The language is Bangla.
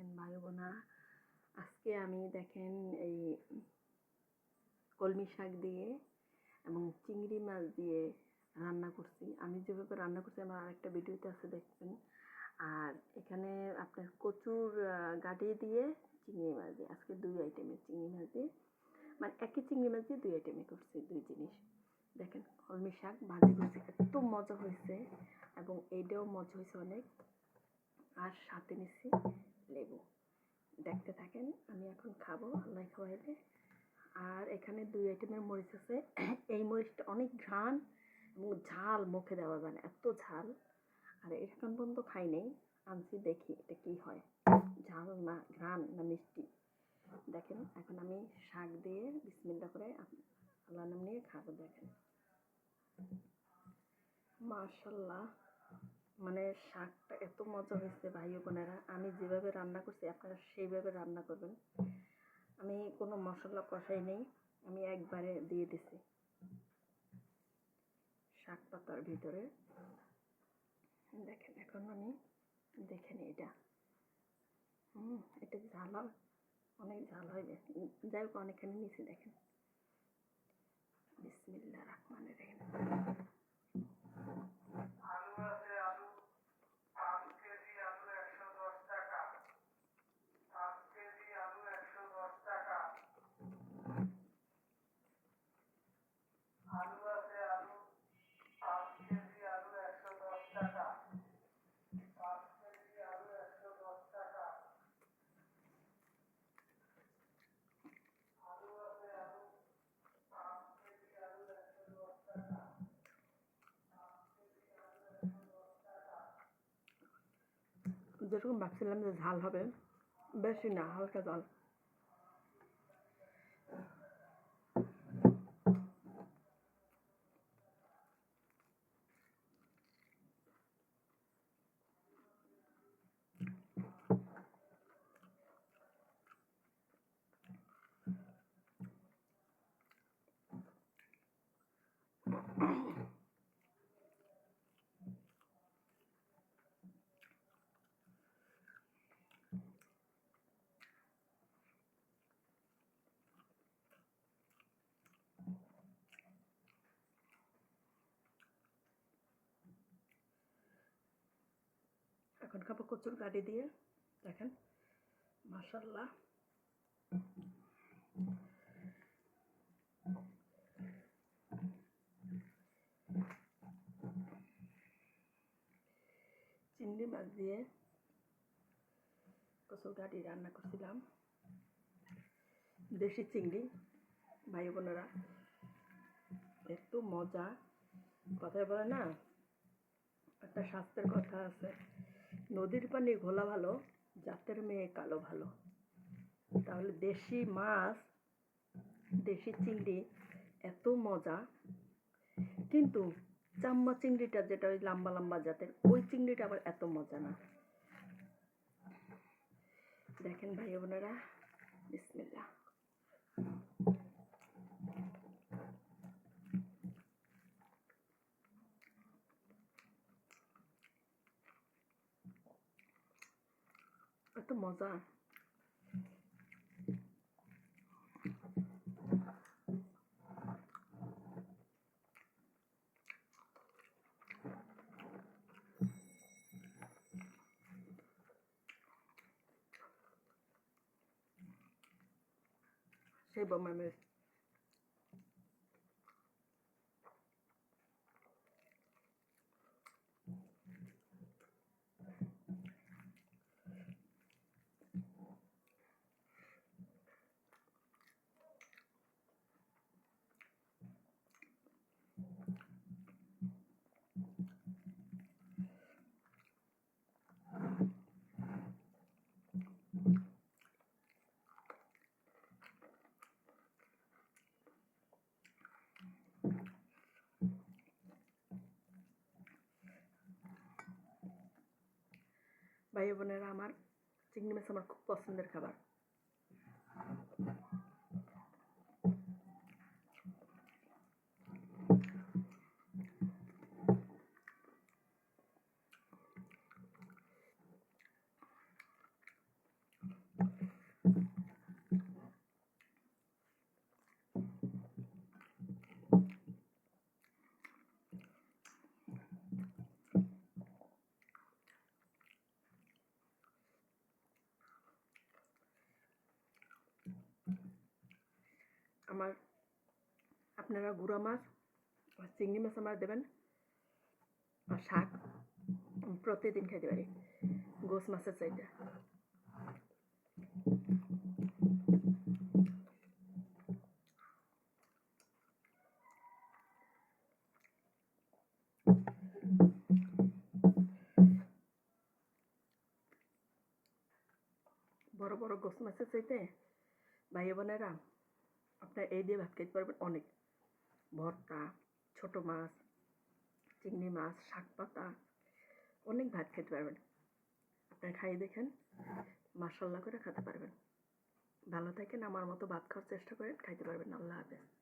দেখেন ভাই বোনা আজকে আমি দেখেন এই কলমি শাক দিয়ে এবং চিংড়ি মাছ দিয়ে রান্না করছি। আমি যেভাবে রান্না করছি আমার আরেকটা ভিডিওতে আছে দেখবেন। আর এখানে আপনার কচুর আহ, দিয়ে চিংড়ি মাছ দিয়ে আজকে দুই আইটেমের চিংড়ি মাছ দিয়ে। মানে একই চিংড়ি মাছ দিয়ে দুই আইটেমে করছি দুই জিনিস। দেখেন কলমি শাক ভাজি করছি এত মজা হয়েছে এবং এইটাও মজা হয়েছে অনেক। আর সাথে নিচ্ছি লেবু। দেখতে থাকেন, আমি এখন খাব আল্লাহ খাওয়াইলে আর এখানে দুই আইটেমের মরিচ আছে। এই মরিচটা অনেক ঘ্রাণ এবং ঝাল মুখে দেওয়া যায় না, এত ঝাল। আর এখন পর্যন্ত খাই নেই, আনছি, দেখি এটা কি হয়। ঝাল না ঘ্রাণ না মিষ্টি। দেখেন, এখন আমি শাক দিয়ে বিসমিল্লা করে আল্লাহ নাম নিয়ে খাব, দেখেন। মাশাল্লাহ মানে শাকটা এত মজা হয়েছে ভাই বোনেরা। আমি যেভাবে রান্না করছি আপনারা সেইভাবে রান্না করবেন। আমি কোনো মশলা কষাই নেই আমি একবারে দিয়ে দিছি। শাক পাতার ভিতরে। দেখেন এখন আমি দেখে নিই এটা। হুম এটা ঝাল হবে অনেক ঝাল উম, যাই হোক অনেকখানি নিচে দেখেন। বিসমিল্লা রহমানের রহিম। যেরকম ভাবছিলাম যে ঝাল হবে বেশি না হালকা ঝাল। এখন খাব কচুর গাড়ি দিয়ে। দেখেন মাশাল্লাহ চিংড়ি মাছ দিয়ে কচুর গাড়ি রান্না করছিলাম। দেশি চিংড়ি, ভাই বোনেরা। একটু মজা। কথায় বলে না, একটা স্বাস্থ্যের কথা আছে। নদীর পানি ঘোলা ভালো, জাতের মেয়ে কালো ভালো। তাহলে দেশি মাছ, দেশি চিংড়ি এত মজা। কিন্তু চাম্মা চিংড়িটা যেটা ওই লম্বা লম্বা জাতের, ওই চিংড়িটা আবার এত মজা না। দেখেন ভাই বোনেরা, বিসমিল্লাহ। moza. Say about my mouth. ভাই বোনেরা আমার চিংড়ি মাছ আমার খুব পছন্দের খাবার আমার আপনারা গুঁড়া মাছ আর চিংড়ি মাছ আমার দেবেন আর শাক প্রতিদিন খেতে পারি, গোস মাছের চাইতে। বড় বড় গোস মাছের চাইতে ভাই বোনেরা আপনার এই দিয়ে ভাত খেতে পারবেন অনেক। ভর্তা, ছোট মাছ, চিংড়ি মাছ, শাক পাতা, অনেক ভাত খেতে পারবেন। আপনার খাইয়ে দেখেন মাসাল্লা করে খেতে পারবেন। ভালো থাকেন, আমার মতো ভাত খাওয়ার চেষ্টা করেন, খাইতে পারবেন। আল্লাহ হাফেজ।